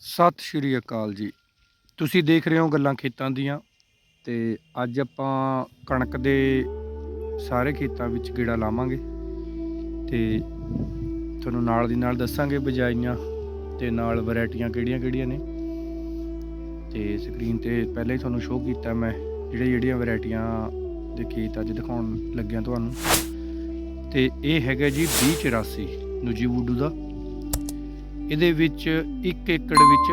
ਸਤਿ ਸ਼੍ਰੀ ਅਕਾਲ ਜੀ। ਤੁਸੀਂ ਦੇਖ ਰਹੇ ਹੋ ਗੱਲਾਂ ਖੇਤਾਂ ਦੀਆਂ ਤੇ ਅੱਜ ਆਪਾਂ ਕਣਕ ਦੇ ਸਾਰੇ ਖੇਤਾਂ ਵਿੱਚ ਗੇੜਾ ਲਾਵਾਂਗੇ ਤੇ ਤੁਹਾਨੂੰ ਨਾਲ ਦੀ ਨਾਲ ਦੱਸਾਂਗੇ ਬਜਾਈਆਂ ਤੇ ਨਾਲ ਵੈਰਾਈਟੀਆਂ ਕਿਹੜੀਆਂ-ਕਿਹੜੀਆਂ ਨੇ। ਤੇ ਸਕਰੀਨ ਤੇ ਪਹਿਲਾਂ ਹੀ ਤੁਹਾਨੂੰ ਸ਼ੋਅ ਕੀਤਾ ਮੈਂ ਜਿਹੜੇ ਜਿਹੜੀਆਂ ਵੈਰਾਈਟੀਆਂ ਦੇ ਖੇਤ ਅੱਜ ਦਿਖਾਉਣ ਲੱਗਿਆ ਤੁਹਾਨੂੰ। ਤੇ ਇਹ ਹੈਗਾ ਜੀ 2084 ਨੂਜੀ ਵੂਡੂ ਦਾ। ਇਹਦੇ ਵਿੱਚ 1 ਏਕੜ ਵਿੱਚ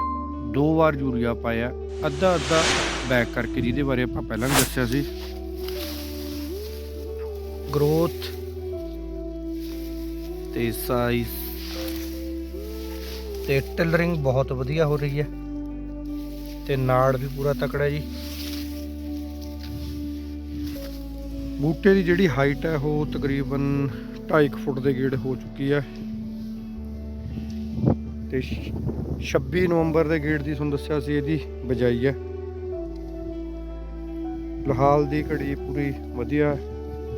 ਦੋ ਵਾਰ ਯੂਰੀਆ ਪਾਇਆ ਅੱਧਾ ਅੱਧਾ ਬੈਕ ਕਰਕੇ ਜਿਹਦੇ ਬਾਰੇ ਆਪਾਂ ਪਹਿਲਾਂ ਵੀ ਦੱਸਿਆ ਸੀ। ਗਰੋਥ ਤੇ ਸਾਈਜ਼ ਤੇ ਟਿਲਰਿੰਗ ਬਹੁਤ ਵਧੀਆ ਹੋ ਰਹੀ ਹੈ। ਤੇ ਨਾੜ ਵੀ ਪੂਰਾ ਤਕੜਾ ਜੀ। ਬੂਟੇ ਦੀ ਜਿਹੜੀ ਹਾਈਟ ਹੈ ਉਹ ਤਕਰੀਬਨ 2.5 ਫੁੱਟ ਦੇ ਗੇੜ ਹੋ ਚੁੱਕੀ ਹੈ। ਤੇ ਛ- 26 ਨਵੰਬਰ ਦੇ ਗੇਟ ਦੀ ਤੁਹਾਨੂੰ ਦੱਸਿਆ ਸੀ ਇਹਦੀ ਬਜਾਈ ਹੈ। ਫਿਲਹਾਲ ਦੀ ਘੜੀ ਪੂਰੀ ਵਧੀਆ ਹੈ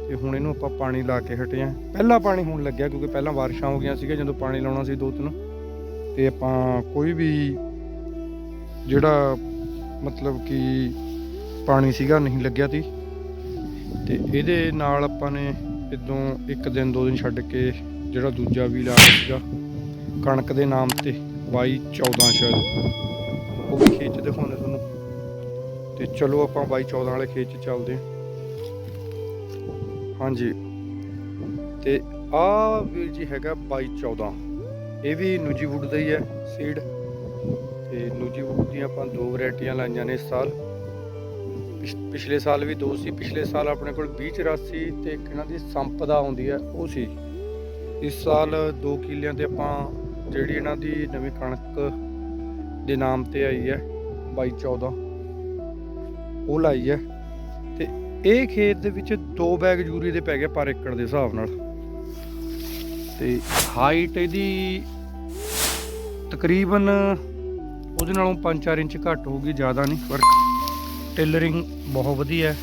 ਤੇ ਹੁਣ ਇਹਨੂੰ ਆਪਾਂ ਪਾਣੀ ਲਾ ਕੇ ਹਟੇ ਆ ਪਹਿਲਾਂ ਪਾਣੀ ਹੁਣ ਲੱਗਿਆ ਕਿਉਂਕਿ ਪਹਿਲਾਂ ਬਾਰਿਸ਼ਾਂ ਹੋ ਗਈਆਂ ਸੀਗਾ ਜਦੋਂ ਪਾਣੀ ਲਾਉਣਾ ਸੀ ਦੋ ਤਿੰਨ। ਤੇ ਆਪਾਂ ਕੋਈ ਵੀ ਜਿਹੜਾ ਮਤਲਬ ਕਿ ਪਾਣੀ ਸੀਗਾ ਨਹੀਂ ਲੱਗਿਆ ਸੀ। ਤੇ ਇਹਦੇ ਨਾਲ ਆਪਾਂ ਨੇ ਇਦੋਂ ਇੱਕ ਦਿਨ ਦੋ ਦਿਨ ਛੱਡ ਕੇ ਜਿਹੜਾ ਦੂਜਾ ਵੀ ਲਾ ਸੀਗਾ। ਕਣਕ ਦੇ ਨਾਮ ਤੇ 22 14 ਸ਼ਾਇਦ, ਉਹ ਵੀ ਖੇਤ 'ਚ ਦਿਖਾਉਂਦੇ ਤੁਹਾਨੂੰ। ਤੇ ਚਲੋ ਆਪਾਂ 22 14 ਵਾਲੇ ਖੇਤ 'ਚ ਚੱਲਦੇ ਹਾਂਜੀ। ਤੇ ਆ ਵੀਰ ਜੀ ਹੈਗਾ 22 14 ਇਹ ਵੀ ਨੂਜੀ ਵੁੱਡ ਦਾ ਹੀ ਹੈ ਸੀਡ ਤੇ ਨੂਜੀ ਵੁੱਡ ਦੀਆਂ ਆਪਾਂ ਦੋ ਵੈਰਾਈਟੀਆਂ ਲਾਈਆਂ ਨੇ ਇਸ ਸਾਲ। ਪਿਛ- ਪਿਛਲੇ ਸਾਲ ਵੀ ਦੋ ਸੀ, ਪਿਛਲੇ ਸਾਲ ਆਪਣੇ ਕੋਲ 20 84 ਤੇ ਇੱਕ ਇਹਨਾਂ ਦੀ ਸੰਪਦਾ ਆਉਂਦੀ ਹੈ, ਉਹ ਸੀ। ਇਸ ਸਾਲ 2 ਕਿੱਲਿਆਂ ਤੇ ਆਪਾਂ ਜਿਹੜੀ ਇਹਨਾਂ ਦੀ ਨਵੀਂ ਕਣਕ ਦੇ ਨਾਮ ਤੇ ਆਈ ਹੈ 22 14 ਉਹ ਲਾਈ ਹੈ ਤੇ ਇਹ ਖੇਤ ਦੇ ਵਿੱਚ ਦੋ ਬੈਗ ਯੂਰੀ ਦੇ ਪੈ ਗਏ ਪਰ ਏਕੜ ਦੇ ਹਿਸਾਬ ਨਾਲ। ਤੇ ਹਾਈਟ ਇਹਦੀ ਤਕਰੀਬਨ ਉਹਦੇ ਨਾਲੋਂ 5-4 ਇੰਚ ਘੱਟ ਹੋਊਗੀ, ਜ਼ਿਆਦਾ ਨਹੀਂ ਫ਼ਰਕ ਟੇਲਰਿੰਗ ਬਹੁਤ ਵਧੀਆ ਹੈ।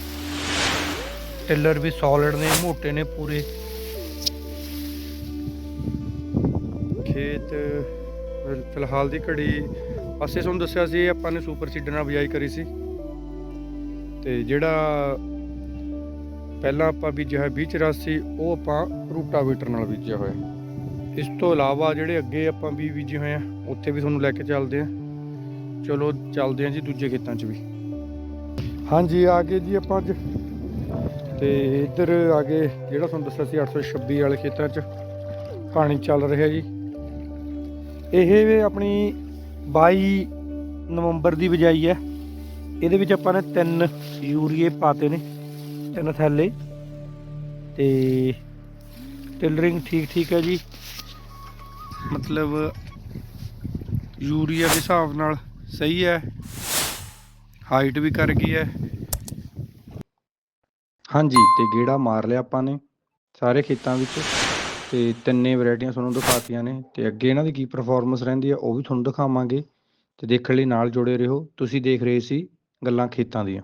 ਟੇਲਰ ਵੀ ਸੋਲਿਡ ਨੇ, ਮੋਟੇ ਨੇ ਪੂਰੇ। ਖੇਤ ਫਿਲਹਾਲ ਦੀ ਘੜੀ ਅਸੀਂ ਤੁਹਾਨੂੰ ਦੱਸਿਆ ਸੀ, ਆਪਾਂ ਨੇ ਸੁਪਰ ਸੀਡਰ ਨਾਲ ਬਿਜਾਈ ਕਰੀ ਸੀ। ਤੇ ਜਿਹੜਾ ਪਹਿਲਾਂ ਆਪਾਂ ਬੀਜਿਆ ਹੈ 2084 ਉਹ ਆਪਾਂ ਰੂਟਾਵੇਟਰ ਨਾਲ ਬੀਜਿਆ ਹੋਇਆ। ਇਸ ਤੋਂ ਇਲਾਵਾ ਜਿਹੜੇ ਅੱਗੇ ਆਪਾਂ ਵੀ ਬੀਜੇ ਹੋਏ ਆ, ਉੱਥੇ ਵੀ ਤੁਹਾਨੂੰ ਲੈ ਕੇ ਚੱਲਦੇ ਆ। ਚਲੋ, ਚੱਲਦੇ ਆ ਜੀ ਦੂਜੇ ਖੇਤਾਂ 'ਚ ਵੀ। ਹਾਂਜੀ, ਆ ਗਏ ਜੀ ਆਪਾਂ ਅੱਜ। ਤੇ ਇੱਧਰ ਆ ਗਏ, ਜਿਹੜਾ ਤੁਹਾਨੂੰ ਦੱਸਿਆ ਸੀ 826 ਵਾਲੇ ਖੇਤਾਂ 'ਚ। ਪਾਣੀ ਚੱਲ ਰਿਹਾ ਜੀ। ਇਹ ਆਪਣੀ 22 ਨਵੰਬਰ ਦੀ ਬਜਾਈ ਹੈ। ਇਹਦੇ ਵਿੱਚ ਆਪਾਂ ਨੇ ਤਿੰਨ ਯੂਰੀਏ ਪਾਤੇ ਨੇ, ਤਿੰਨ ਥੈਲੇ। ਤੇ ਟਿਲਰਿੰਗ ਠੀਕ ਠੀਕ ਹੈ ਜੀ। ਮਤਲਬ ਯੂਰੀਆ ਦੇ ਹਿਸਾਬ ਨਾਲ ਸਹੀ ਹੈ। ਹਾਈਟ ਵੀ ਕਰ ਗਈ ਹੈ। ਹਾਂਜੀ, ਤੇ ਗੇੜਾ ਮਾਰ ਲਿਆ ਆਪਾਂ ਨੇ ਸਾਰੇ ਖੇਤਾਂ ਵਿੱਚ। ਤੇ ਤਿੰਨੇ ਵੈਰਾਈਟੀਆਂ ਤੁਹਾਨੂੰ ਦਿਖਾਤੀਆਂ ਨੇ ਤੇ ਅੱਗੇ ਇਹਨਾਂ ਦੀ ਕੀ ਪਰਫਾਰਮੈਂਸ ਰਹਿੰਦੀ ਆ ਉਹ ਵੀ ਤੁਹਾਨੂੰ ਦਿਖਾਵਾਂਗੇ ਤੇ ਦੇਖਣ ਲਈ ਨਾਲ ਜੁੜੇ ਰਹੋ। ਤੁਸੀਂ ਦੇਖ ਰਹੇ ਸੀ ਗੱਲਾਂ ਖੇਤਾਂ ਦੀਆਂ।